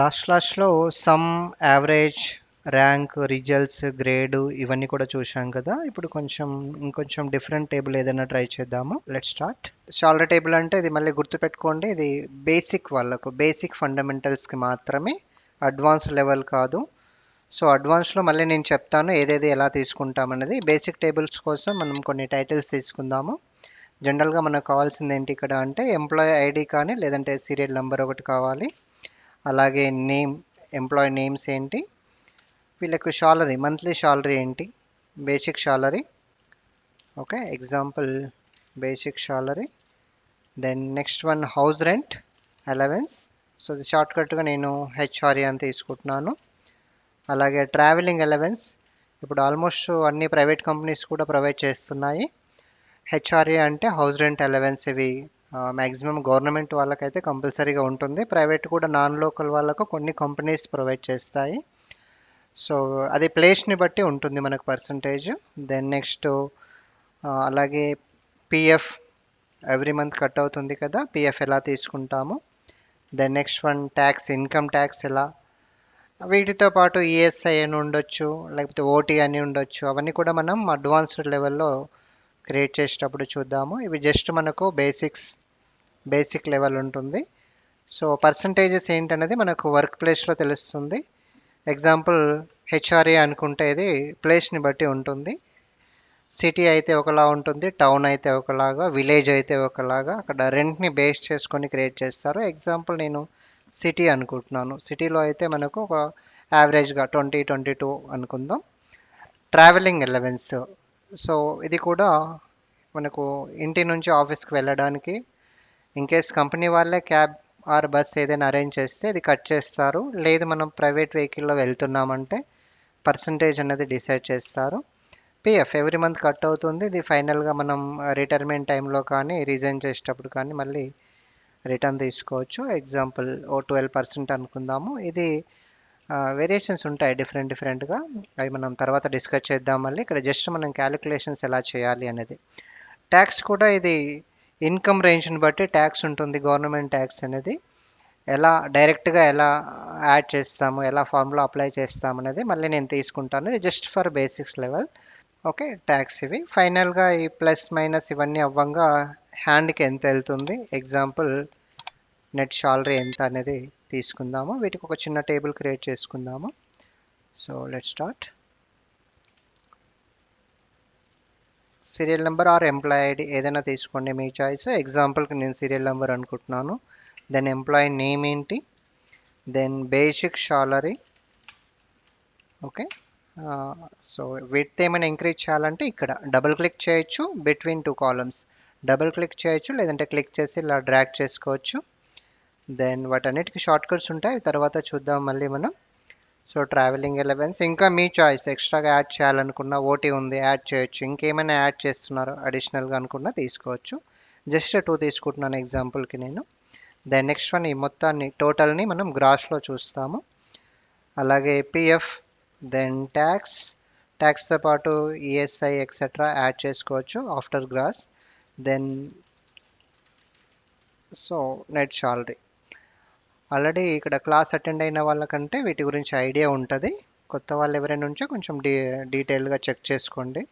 Last లాస్ట్లో some average rank results grade ఇవన్నీ కూడా చూసాం కదా. ఇప్పుడు కొంచెం ఇంకొంచెం డిఫరెంట్ టేబుల్ ఏదైనా ట్రై చేద్దాము? లెట్ స్టార్ట్ షాలర్ టేబుల్ అంటే ఇది మళ్ళీ గుర్తుపెట్టుకోండి ఇది బేసిక్ వాళ్ళకు బేసిక్ ఫండమెంటల్స్కి మాత్రమే అడ్వాన్స్ లెవెల్ కాదు. సో అడ్వాన్స్లో మళ్ళీ నేను చెప్తాను ఏదేది ఎలా తీసుకుంటామనేది బేసిక్ టేబుల్స్ కోసం మనం కొన్ని టైటిల్స్ తీసుకుందాము. జనరల్గా మనకు కావాల్సింది ఏంటి ఇక్కడ అంటే ఎంప్లాయీ ఐడి కానీ లేదంటే సీరియల్ నెంబర్ ఒకటి కావాలి. అలాగే నేమ్ ఎంప్లాయీ నేమ్స్ ఏంటి? వీళ్ళకు శాలరీ మంత్లీ శాలరీ ఏంటి? Basic salary okay example basic salary then next one house rent allowance so ఇది షార్ట్కట్గా నేను హెచ్ఆర్ఏ అని తీసుకుంటున్నాను. అలాగే ట్రావెలింగ్ అలవెన్స్ ఇప్పుడు ఆల్మోస్ట్ అన్ని ప్రైవేట్ కంపెనీస్ కూడా ప్రొవైడ్ చేస్తున్నాయి. హెచ్ఆర్ఏ అంటే హౌస్ రెంట్ అలవెన్స్ ఇవి మ్యాక్సిమం గవర్నమెంట్ వాళ్ళకైతే కంపల్సరీగా ఉంటుంది. ప్రైవేట్ కూడా నాన్ లోకల్ వాళ్ళకు కొన్ని కంపెనీస్ ప్రొవైడ్ చేస్తాయి. సో అది ప్లేస్ని బట్టి ఉంటుంది మనకు పర్సంటేజ్ దెన్ నెక్స్ట్ అలాగే పిఎఫ్ ఎవ్రీ మంత్ కట్ అవుతుంది కదా పిఎఫ్ ఎలా తీసుకుంటాము? Then next one tax income tax ఎలా? వీటితో పాటు ఈఎస్ఐ అని ఉండొచ్చు లేకపోతే ఓటీ అని ఉండొచ్చు. అవన్నీ కూడా మనం అడ్వాన్స్డ్ లెవెల్లో క్రియేట్ చేసేటప్పుడు చూద్దాము. ఇవి జస్ట్ మనకు బేసిక్స్ బేసిక్ లెవెల్ ఉంటుంది. సో పర్సంటేజెస్ ఏంటనేది మనకు వర్క్ ప్లేస్లో తెలుస్తుంది. ఎగ్జాంపుల్ హెచ్ఆర్ఏ అనుకుంటే ఇది ప్లేస్ని బట్టి ఉంటుంది. సిటీ అయితే ఒకలా ఉంటుంది టౌన్ అయితే ఒకలాగా విలేజ్ అయితే ఒకలాగా అక్కడ రెంట్ని బేస్ చేసుకొని క్రియేట్ చేస్తారు. ఎగ్జాంపుల్ నేను సిటీ అనుకుంటున్నాను. సిటీలో అయితే మనకు ఒక యావరేజ్గా ట్వంటీ ట్వంటీ టూ అనుకుందాం. Travelling allowance. సో ఇది కూడా మనకు ఇంటి నుంచి ఆఫీస్కి వెళ్ళడానికి ఇన్ కేస్ కంపెనీ వాళ్ళే క్యాబ్ ఆర్ బస్ ఏదైనా అరేంజ్ చేస్తే ఇది కట్ చేస్తారు. లేదు మనం ప్రైవేట్ వెహికల్లో వెళ్తున్నామంటే పర్సంటేజ్ అనేది డిసైడ్ చేస్తారు. పిఎఫ్ ఎవ్రీ మంత్ కట్ అవుతుంది. ఇది ఫైనల్గా మనం రిటైర్మెంట్ టైంలో కానీ రిజైన్ చేసేటప్పుడు కానీ మళ్ళీ రిటర్న్ తీసుకోవచ్చు. ఎగ్జాంపుల్ ఓ ట్వెల్వ్ పర్సెంట్ అనుకుందాము. ఇది వేరియేషన్స్ ఉంటాయి డిఫరెంట్ డిఫరెంట్గా అవి మనం తర్వాత డిస్కస్ చేద్దాం మళ్ళీ. ఇక్కడ జస్ట్ మనం క్యాలిక్యులేషన్స్ ఎలా చేయాలి అనేది. ట్యాక్స్ కూడా ఇది ఇన్కమ్ రేంజ్ని బట్టి ట్యాక్స్ ఉంటుంది గవర్నమెంట్ ట్యాక్స్ అనేది. ఎలా డైరెక్ట్గా ఎలా యాడ్ చేస్తాము ఎలా ఫార్ములా అప్లై చేస్తాము అనేది మళ్ళీ నేను తీసుకుంటాను. ఇది just for basics level okay tax ఇవి. ఫైనల్గా ఈ ప్లస్ మైనస్ ఇవన్నీ అవ్వంగా హ్యాండ్కి ఎంత వెళ్తుంది? ఎగ్జాంపుల్ నెట్ శాలరీ ఎంత అనేది తీసుకుందాము. వీటికి ఒక చిన్న టేబుల్ క్రియేట్ చేసుకుందాము. So let start serial number or employee ID ఏదైనా తీసుకోండి మీ చాయిస్. ఎగ్జాంపుల్కి నేను సీరియల్ నెంబర్ అనుకుంటున్నాను. దెన్ ఎంప్లాయీ నేమ్ ఏంటి? Then basic salary okay so with ఏమైనా ఇంక్రీజ్ చేయాలంటే ఇక్కడ డబుల్ క్లిక్ చేయొచ్చు between two columns double click చేయొచ్చు లేదంటే క్లిక్ చేసి ఇలా డ్రాగ్ చేసుకోవచ్చు. దెన్ వాటన్నిటికీ షార్ట్ కట్స్ ఉంటాయి. తర్వాత చూద్దాం మళ్ళీ మనం. సో ట్రావెలింగ్ ఎలవెన్స్ ఇంకా మీ చాయిస్ ఎక్స్ట్రాగా యాడ్ చేయాలనుకున్న ఓటీ ఉంది యాడ్ చేయొచ్చు. ఇంకేమైనా యాడ్ చేస్తున్నారో అడిషనల్గా అనుకున్నా తీసుకోవచ్చు. జస్ట్ టూ తీసుకుంటున్నాను ఎగ్జాంపుల్కి నేను. దెన్ నెక్స్ట్ వన్ ఈ మొత్తాన్ని టోటల్ని మనం గ్రాస్లో చూస్తాము. అలాగే పిఎఫ్ దెన్ ట్యాక్స్ ట్యాక్స్తో పాటు ఈఎస్ఐ ఎక్సెట్రా యాడ్ చేసుకోవచ్చు after gross then so net salary already ఇక్కడ క్లాస్ అటెండ్ అయిన వాళ్ళకంటే వీటి గురించి ఐడియా ఉంటుంది. కొత్త వాళ్ళు ఎవరైనా ఉంటే కొంచెం డీ డీటెయిల్గా చెక్ చేసుకోండి.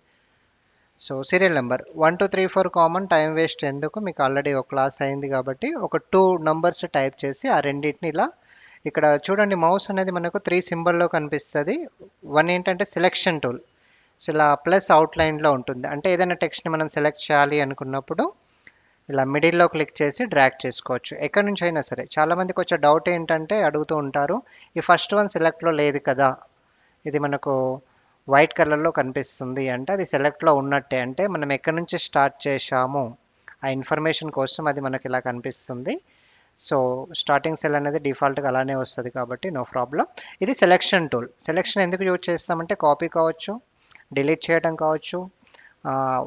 So serial number one two three four common time waste ఎందుకు? మీకు ఆల్రెడీ ఒక క్లాస్ అయింది కాబట్టి ఒక టూ నంబర్స్ టైప్ చేసి ఆ రెండింటిని ఇలా ఇక్కడ చూడండి మౌస్ అనేది మనకు త్రీ సింబల్లో కనిపిస్తుంది. వన్ ఏంటంటే సెలెక్షన్ టూల్. సో ఇలా ప్లస్ అవుట్లైన్లో ఉంటుంది. అంటే ఏదైనా టెక్స్ట్ని మనం సెలెక్ట్ చేయాలి అనుకున్నప్పుడు ఇలా మిడిల్లో క్లిక్ చేసి డ్రాగ్ చేసుకోవచ్చు. ఎక్కడి నుంచి అయినా సరే చాలామందికి వచ్చే డౌట్ ఏంటంటే అడుగుతూ ఉంటారు ఈ ఫస్ట్ వన్ సెలెక్ట్లో లేదు కదా? ఇది మనకు వైట్ కలర్లో కనిపిస్తుంది అంటే అది సెలెక్ట్లో ఉన్నట్టే అంటే మనం ఎక్కడి నుంచి స్టార్ట్ చేశాము? ఆ ఇన్ఫర్మేషన్ కోసం అది మనకి ఇలా కనిపిస్తుంది. సో స్టార్టింగ్ సెల్ అనేది డిఫాల్ట్గా అలానే వస్తుంది కాబట్టి నో ప్రాబ్లం. ఇది సెలెక్షన్ టూల్. సెలెక్షన్ ఎందుకు యూజ్ చేస్తామంటే కాపీ కావచ్చు డిలీట్ చేయడం కావచ్చు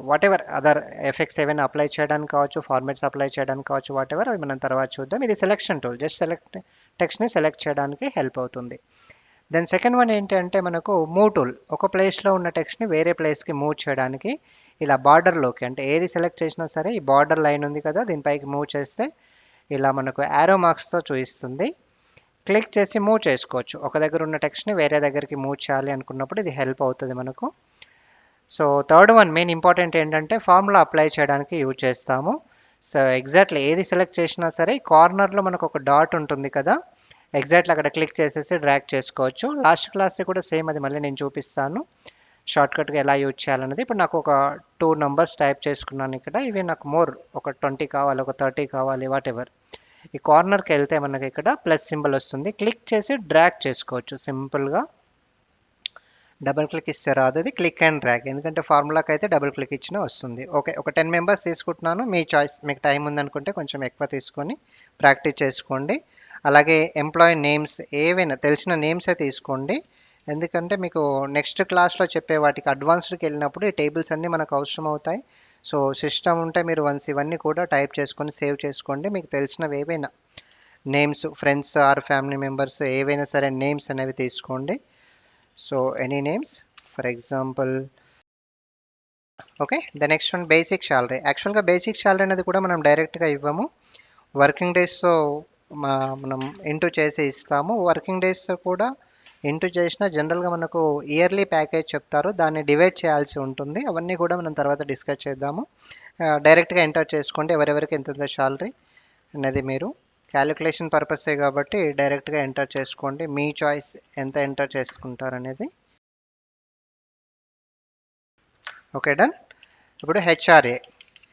వాట్ ఎవర్ అదర్ ఎఫెక్ట్స్ ఏమైనా అప్లై చేయడానికి కావచ్చు ఫార్మాట్స్ అప్లై చేయడానికి కావచ్చు వాట్ ఎవర్ అవి మనం తర్వాత చూద్దాం. ఇది సెలెక్షన్ టూల్ జస్ట్ సెలెక్ట్ టెక్స్ట్ని సెలెక్ట్ చేయడానికి హెల్ప్ అవుతుంది. దెన్ సెకండ్ వన్ ఏంటంటే మనకు మూవ్ టూల్ ఒక ప్లేస్లో ఉన్న టెక్స్ట్ని వేరే ప్లేస్కి మూవ్ చేయడానికి ఇలా బార్డర్లోకి అంటే ఏది సెలెక్ట్ చేసినా సరే ఈ బార్డర్ లైన్ ఉంది కదా దీనిపైకి మూవ్ చేస్తే ఇలా మనకు యారో మార్క్స్తో చూపిస్తుంది. క్లిక్ చేసి మూవ్ చేసుకోవచ్చు. ఒక దగ్గర ఉన్న టెక్స్ట్ని వేరే దగ్గరికి మూవ్ చేయాలి అనుకున్నప్పుడు ఇది హెల్ప్ అవుతుంది మనకు. So third one main important ఏంటంటే ఫార్ములా అప్లై చేయడానికి యూజ్ చేస్తాము. సో ఎగ్జాక్ట్లీ ఏది సెలెక్ట్ చేసినా సరే కార్నర్లో మనకు ఒక డాట్ ఉంటుంది కదా ఎగ్జాక్ట్లీ అక్కడ క్లిక్ చేసేసి డ్రాక్ చేసుకోవచ్చు. లాస్ట్ క్లాస్ కూడా సేమ్ అది మళ్ళీ నేను చూపిస్తాను. షార్ట్కట్గా ఎలా యూజ్ చేయాలనేది ఇప్పుడు నాకు ఒక టూ నంబర్స్ టైప్ చేసుకున్నాను ఇక్కడ. ఇవి నాకు మోర్ ఒక ట్వంటీ కావాలి ఒక థర్టీ కావాలి వాట్ ఎవర్ ఈ కార్నర్కి వెళ్తే మనకి ఇక్కడ ప్లస్ సింబల్ వస్తుంది. క్లిక్ చేసి డ్రాక్ చేసుకోవచ్చు సింపుల్గా డబుల్ క్లిక్ ఇస్తే రాదు. అది క్లిక్ అండ్ డ్రాగ్. ఎందుకంటే ఫార్ములాకి అయితే డబుల్ క్లిక్ ఇచ్చినా వస్తుంది. ఓకే ఒక టెన్ మెంబర్స్ తీసుకుంటున్నాను. మీ చాయిస్ మీకు టైం ఉందనుకుంటే కొంచెం ఎక్కువ తీసుకొని ప్రాక్టీస్ చేసుకోండి. అలాగే ఎంప్లాయీ నేమ్స్ ఏవైనా తెలిసిన నేమ్సే తీసుకోండి. ఎందుకంటే మీకు నెక్స్ట్ క్లాస్లో చెప్పే వాటికి అడ్వాన్స్డ్కి వెళ్ళినప్పుడు ఈ టేబుల్స్ అన్నీ మనకు అవసరం అవుతాయి సో సిస్టమ్ ఉంటే మీరు వన్స్ ఇవన్నీ కూడా టైప్ చేసుకొని సేవ్ చేసుకోండి. మీకు తెలిసినవి ఏవైనా names friends or family members ఏవైనా సరే నేమ్స్ అనేవి తీసుకోండి. So any names for example okay the next one basic salary యాక్చువల్గా బేసిక్ శాలరీ అనేది కూడా మనం డైరెక్ట్గా ఇవ్వము. వర్కింగ్ డేస్తో మనం ఇంటూ చేసి ఇస్తాము. వర్కింగ్ డేస్ కూడా ఇంటూ చేసిన జనరల్గా మనకు ఇయర్లీ ప్యాకేజ్ చెప్తారు. దాన్ని డివైడ్ చేయాల్సి ఉంటుంది. అవన్నీ కూడా మనం తర్వాత డిస్కస్ చేద్దాము. Uh, డైరెక్ట్గా ఎంటర్ చేసుకోండి. ఎవరెవరికి ఎంత శాలరీ అనేది మీరు క్యాలిక్యులేషన్ పర్పసే కాబట్టి డైరెక్ట్గా ఎంటర్ చేసుకోండి. మీ చాయిస్ ఎంత ఎంటర్ చేసుకుంటారు అనేది ఓకే డన్ ఇప్పుడు హెచ్ఆర్ఏ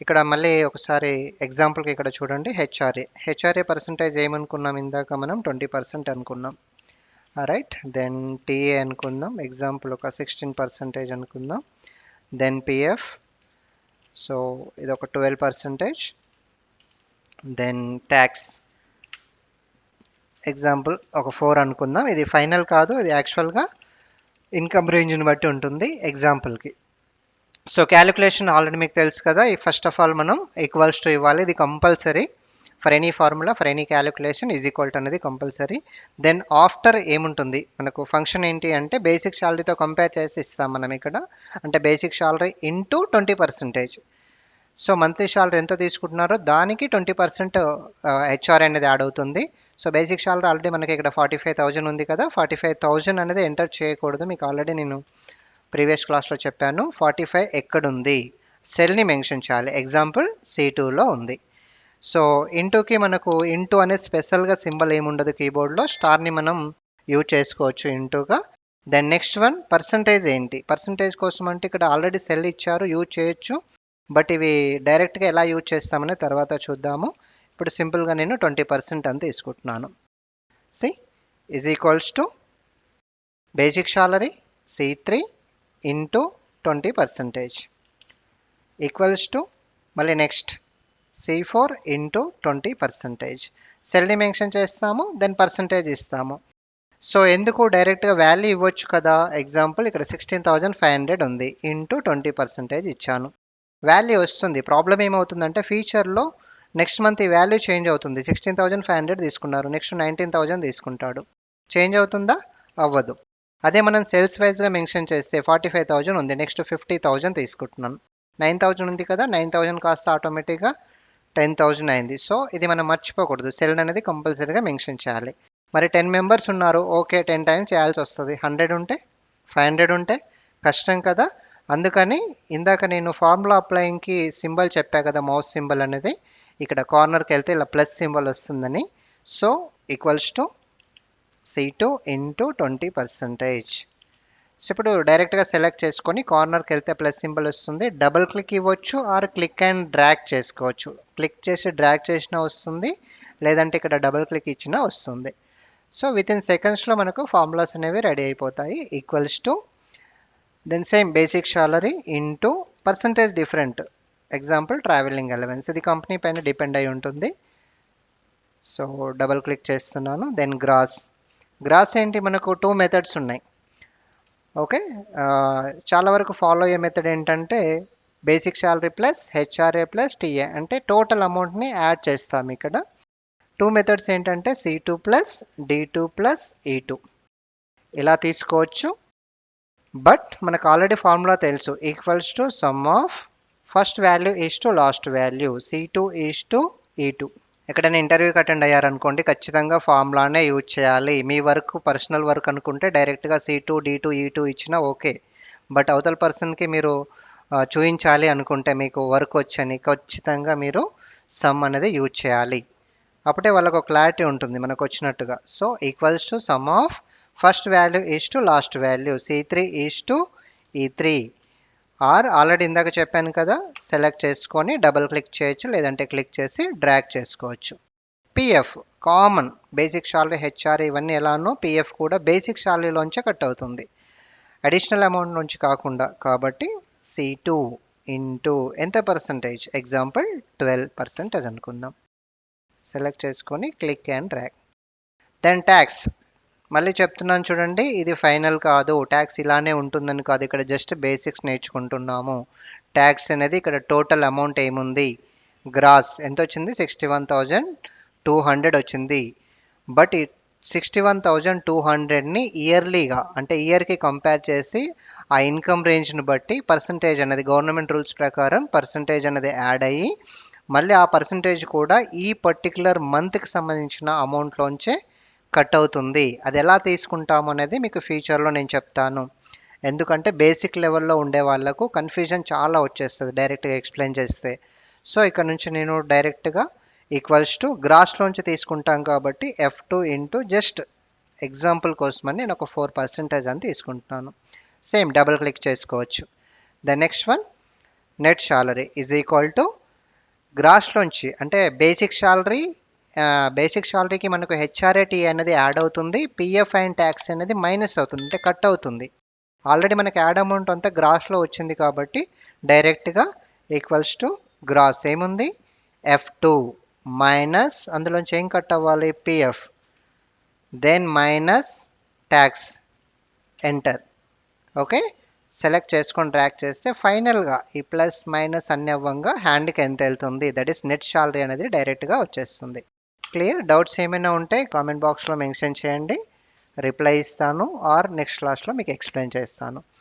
ఇక్కడ మళ్ళీ ఒకసారి ఎగ్జాంపుల్కి ఇక్కడ చూడండి. హెచ్ఆర్ఏ హెచ్ఆర్ఏ పర్సంటేజ్ ఏమనుకున్నాం? ఇందాక మనం ట్వంటీ పర్సెంట్ అనుకున్నాం. రైట్ దెన్ టీఏ అనుకుందాం. ఎగ్జాంపుల్ ఒక సిక్స్టీన్ పర్సెంటేజ్ అనుకుందాం. దెన్ పిఎఫ్ సో ఇది ఒక twelve percentage then tax example ఒక ఫోర్ అనుకుందాం. ఇది ఫైనల్ కాదు ఇది యాక్చువల్గా ఇన్కమ్ రేంజ్ని బట్టి ఉంటుంది ఎగ్జాంపుల్కి సో క్యాలిక్యులేషన్ ఆల్రెడీ మీకు తెలుసు కదా. ఈ ఫస్ట్ ఆఫ్ ఆల్ మనం ఈక్వల్స్ టు ఇవ్వాలి. ఇది compulsory for any formula for any calculation is equal to అనేది కంపల్సరీ దెన్ ఆఫ్టర్ ఏముంటుంది? మనకు ఫంక్షన్ ఏంటి అంటే బేసిక్ శాలరీతో కంపేర్ చేసి ఇస్తాం మనం ఇక్కడ. అంటే basic salary into twenty percentage so monthly salary ఎంత తీసుకుంటున్నారో దానికి ట్వంటీ పర్సెంట్ హెచ్ఆర్ అనేది యాడ్ అవుతుంది. సో బేసిక్ శాలరీ ఆల్రెడీ మనకి ఇక్కడ ఫార్టీ ఫైవ్ థౌజండ్ ఉంది కదా. ఫార్టీ ఫైవ్ థౌజండ్ అనేది ఎంటర్ చేయకూడదు. మీకు ఆల్రెడీ నేను ప్రీవియస్ క్లాస్లో చెప్పాను. ఫార్టీ ఫైవ్ ఎక్కడుంది సెల్ని మెన్షన్ చేయాలి. ఎగ్జాంపుల్ సి టూలో ఉంది. సో ఇంటూకి మనకు ఇంటూ అనే స్పెషల్గా సింబల్ ఏముండదు కీబోర్డ్లో స్టార్ని మనం యూజ్ చేసుకోవచ్చు ఇంటూగా దెన్ నెక్స్ట్ వన్ పర్సంటేజ్ ఏంటి? పర్సంటేజ్ కోసం అంటే ఇక్కడ ఆల్రెడీ సెల్ ఇచ్చారు. యూజ్ చేయొచ్చు. బట్ ఇవి డైరెక్ట్గా ఎలా యూజ్ చేస్తామని తర్వాత చూద్దాము. ఇప్పుడు సింపుల్గా నేను ట్వంటీ పర్సెంట్ అని తీసుకుంటున్నాను. C is equals to basic salary C three into twenty percentage equals to మళ్ళీ next C four into twenty percentage సెల్ని mention చేస్తాము దెన్ పర్సంటేజ్ ఇస్తాము. సో ఎందుకు డైరెక్ట్గా వాల్యూ ఇవ్వచ్చు కదా? ఎగ్జాంపుల్ ఇక్కడ సిక్స్టీన్ థౌజండ్ ఫైవ్ హండ్రెడ్ ఉంది. ఇంటూ ట్వంటీ పర్సెంటేజ్ ఇచ్చాను. వాల్యూ వస్తుంది. ప్రాబ్లం ఏమవుతుందంటే ఫ్యూచర్లో నెక్స్ట్ మంత్ ఈ వాల్యూ చేంజ్ అవుతుంది. సిక్స్టీన్ థౌజండ్ ఫైవ్ హండ్రెడ్ తీసుకున్నారు. నెక్స్ట్ నైన్టీన్ థౌజండ్ తీసుకుంటాడు. చేంజ్ అవుతుందా? అవ్వదు. అదే మనం సేల్స్ వైజ్గా మెన్షన్ చేస్తే ఫార్టీ ఫైవ్ థౌజండ్ ఉంది. నెక్స్ట్ ఫిఫ్టీ థౌజండ్ తీసుకుంటున్నాను నైన్ థౌజండ్ ఉంది కదా నైన్ థౌజండ్ కాస్త ఆటోమేటిక్గా టెన్ థౌజండ్ అయింది. సో ఇది మనం మర్చిపోకూడదు. సెల్ అనేది కంపల్సరీగా మెన్షన్ చేయాలి. మరి టెన్ మెంబర్స్ ఉన్నారు. ఓకే టెన్ టైమ్స్ చేయాల్సి వస్తుంది. హండ్రెడ్ ఉంటే ఫైవ్ హండ్రెడ్ ఉంటే కష్టం కదా. అందుకని ఇందాక నేను ఫార్ములా అప్లయింగ్కి సింబల్ చెప్పా కదా మౌస్ సింబల్ అనేది. ఇక్కడ కార్నర్కి వెళ్తే ఇలా ప్లస్ సింబల్ వస్తుందని. So equals to C two into twenty percentage so ఇప్పుడు డైరెక్ట్గా సెలెక్ట్ చేసుకొని కార్నర్కి వెళ్తే ప్లస్ సింబల్ వస్తుంది. డబుల్ క్లిక్ ఇవ్వచ్చు ఆర్ క్లిక్ అండ్ డ్రాగ్ చేసుకోవచ్చు. క్లిక్ చేసి డ్రాగ్ చేసినా వస్తుంది లేదంటే ఇక్కడ డబుల్ క్లిక్ ఇచ్చినా వస్తుంది. సో విత్ ఇన్ సెకండ్స్లో మనకు ఫార్ములాస్ అనేవి రెడీ అయిపోతాయి. Equals to then same basic salary into percentage different example travelling allowance ఇది కంపెనీ పైన డిపెండ్ అయి ఉంటుంది. సో డబల్ క్లిక్ చేస్తున్నాను. Then gross. గ్రాస్ ఏంటి? మనకు టూ మెథడ్స్ ఉన్నాయి. ఓకే? చాలా వరకు ఫాలో అయ్యే మెథడ్ ఏంటంటే basic salary plus HRA plus TA. అంటే టోటల్ అమౌంట్ని యాడ్ చేస్తాం ఇక్కడ. టూ మెథడ్స్ ఏంటంటే C two plus D two plus E two. ఇలా తీసుకోవచ్చు. బట్ మనకు ఆల్రెడీ ఫార్ములా తెలుసు. Equals to sum of first value is to last value C two is to E two ఎక్కడైనా ఇంటర్వ్యూకి అటెండ్ అయ్యారనుకోండి ఖచ్చితంగా ఫార్ములానే యూజ్ చేయాలి. మీ work personal work అనుకుంటే డైరెక్ట్గా C two D two E two ఇచ్చినా ఓకే బట్ అవతల పర్సన్కి మీరు చూపించాలి చూయించాలి అనుకుంటే మీకు వర్క్ వచ్చని ఖచ్చితంగా మీరు సమ్ అనేది యూజ్ చేయాలి. అప్పుడే వాళ్ళకు ఒక క్లారిటీ ఉంటుంది మనకు వచ్చినట్టుగా. So equals to sum of first value is to last value C three is to E three or already ఇందాక చెప్పాను కదా సెలెక్ట్ చేసుకొని డబల్ క్లిక్ చేయొచ్చు లేదంటే క్లిక్ చేసి డ్రాగ్ చేసుకోవచ్చు. PF common basic salary HR ఇవన్నీ ఎలానో పిఎఫ్ కూడా బేసిక్ శాలరీలోంచే కట్ అవుతుంది. అడిషనల్ అమౌంట్ నుంచి కాకుండా కాబట్టి సి టూ ఇంటూ ఎంత పర్సంటేజ్? ఎగ్జాంపుల్ ట్వెల్వ్ పర్సెంటేజ్ అనుకుందాం. సెలెక్ట్ చేసుకొని click and drag. Then tax మళ్ళీ చెప్తున్నాను చూడండి ఇది ఫైనల్ కాదు. ట్యాక్స్ ఇలానే ఉంటుందని కాదు. ఇక్కడ జస్ట్ బేసిక్స్ నేర్చుకుంటున్నాము. ట్యాక్స్ అనేది ఇక్కడ టోటల్ అమౌంట్ ఏముంది? గ్రాస్. ఎంత వచ్చింది? Sixty one thousand two hundred వచ్చింది. But sixty one thousand two హండ్రెడ్ని ఇయర్లీగా అంటే ఇయర్కి కంపేర్ చేసి ఆ ఇన్కమ్ రేంజ్ని బట్టి పర్సంటేజ్ అనేది గవర్నమెంట్ రూల్స్ ప్రకారం పర్సంటేజ్ అనేది యాడ్ అయ్యి మళ్ళీ ఆ పర్సంటేజ్ కూడా ఈ పర్టికులర్ మంత్కి సంబంధించిన అమౌంట్లోంచే కట్ అవుతుంది అది ఎలా తీసుకుంటాము అనేది మీకు ఫ్యూచర్లో నేను చెప్తాను. ఎందుకంటే బేసిక్ లెవెల్లో ఉండే వాళ్ళకు కన్ఫ్యూజన్ చాలా వచ్చేస్తుంది డైరెక్ట్గా ఎక్స్ప్లెయిన్ చేస్తే. సో ఇక్కడ నుంచి నేను డైరెక్ట్గా ఈక్వల్స్ టు గ్రాస్లోంచి తీసుకుంటాం కాబట్టి F two into just example కోసమని నేను ఒక ఫోర్ పర్సెంటేజ్ అని తీసుకుంటున్నాను. సేమ్ డబుల్ క్లిక్ చేసుకోవచ్చు. The next one net salary is equal to గ్రాస్లోంచి అంటే బేసిక్ శాలరీ బేసిక్ శాలరీకి మనకు హెచ్ఆర్ఏటీ అనేది యాడ్ అవుతుంది పిఎఫ్ అండ్ ట్యాక్స్ అనేది మైనస్ అవుతుంది అంటే కట్ అవుతుంది. ఆల్రెడీ మనకి యాడ్ అమౌంట్ అంతా గ్రాస్లో వచ్చింది కాబట్టి డైరెక్ట్గా ఈక్వల్స్ టు గ్రాస్ ఏముంది? ఎఫ్ టూ మైనస్ అందులోంచి ఏం కట్ అవ్వాలి? PF then minus tax enter okay select చేసుకొని ట్రాక్ చేస్తే ఫైనల్గా ఈ ప్లస్ మైనస్ అన్ని అవ్వంగా హ్యాండ్కి ఎంత వెళ్తుంది? దట్ ఈస్ నెట్ శాలరీ అనేది డైరెక్ట్గా వచ్చేస్తుంది. క్లియర్. డౌట్స్ ఏమైనా ఉంటే కామెంట్ బాక్స్లో మెన్షన్ చేయండి. రిప్లై ఇస్తాను. ఆర్ నెక్స్ట్ క్లాస్లో మీకు ఎక్స్ప్లెయిన్ చేస్తాను.